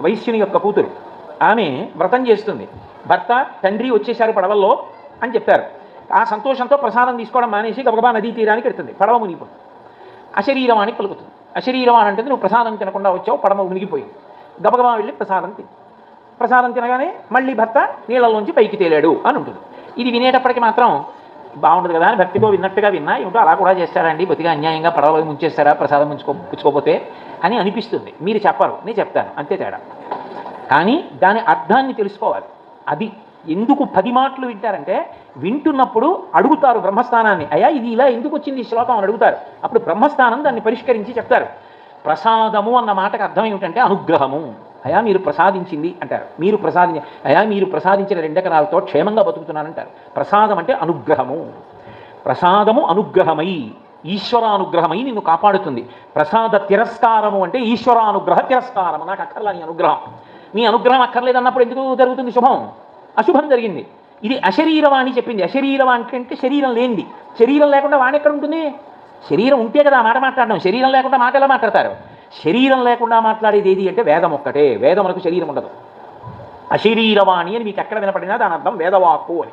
వైశ్యుని యొక్క కూతురు. ఆమె వ్రతం చేస్తుంది. భర్త తండ్రి వచ్చేసారు పడవల్లో అని చెప్పారు. ఆ సంతోషంతో ప్రసాదం తీసుకోవడం మానేసి గబగబా నదీ తీరానికి వెళ్తుంది. పడవ మునిగిపోతుంది. అశరీరవాణి పలుకుతుంది. అశరీరవాణి అంటే నువ్వు ప్రసాదం తినకుండా వచ్చావు పడవ మునిగిపోయింది. గబగబా వెళ్ళి ప్రసాదం తిని. ప్రసాదం తినగానే మళ్ళీ భర్త నీళ్ళలోంచి పైకి తేలాడు అని ఉంటుంది. ఇది వినేటప్పటికి మాత్రం బాగుంటుంది కదా అని భక్తితో విన్నట్టుగా విన్నా ఏమిటో అలా కూడా చేస్తారండి. బతిగా అన్యాయంగా పడవలో ముంచేస్తారా ప్రసాదం ముంచుకో పుచ్చుకోపోతే అని అనిపిస్తుంది. మీరు చెప్పరు నేను చెప్తాను అంతే తేడా. కానీ దాని అర్థాన్ని తెలుసుకోవాలి. అది ఎందుకు పది మాటలు వింటారంటే వింటున్నప్పుడు అడుగుతారు బ్రహ్మస్థానాన్ని. అయ్యా ఇది ఇలా ఎందుకు వచ్చింది ఈ శ్లోకం అని అడుగుతారు. అప్పుడు బ్రహ్మస్థానం దాన్ని పరిష్కరించి చెప్తారు. ప్రసాదము అన్న మాటకు అర్థం ఏమిటంటే అనుగ్రహము. అయా మీరు ప్రసాదించింది అంటారు. మీరు ప్రసాదించి అయా మీరు ప్రసాదించిన రెండెకరాలతో క్షేమంగా బతుకుతున్నానంటారు ప్రసాదం అంటే అనుగ్రహము. ప్రసాదము అనుగ్రహమై ఈశ్వరానుగ్రహమై నిన్ను కాపాడుతుంది. ప్రసాద తిరస్కారము అంటే ఈశ్వరానుగ్రహ తిరస్కారము. నాకు అక్కర్లా నీ అనుగ్రహం. నీ అనుగ్రహం అక్కర్లేదన్నప్పుడు ఎందుకు జరుగుతుంది శుభం? అశుభం జరిగింది. ఇది అశరీరవాణి చెప్పింది. అశరీరవాణి అంటే శరీరం లేనిది. శరీరం లేకుండా వాణి ఎక్కడ ఉంటుంది? శరీరం ఉంటే కదా మాట మాట్లాడడం. శరీరం లేకుండా మాట ఎలా మాట్లాడతారు? శరీరం లేకుండా మాట్లాడేది ఏది అంటే వేదం ఒక్కటే. వేదములకు శరీరం ఉండదు. అశరీరవాణి అని మీకు ఎక్కడ వినపడినా దాని అర్థం వేదవాక్కు అని.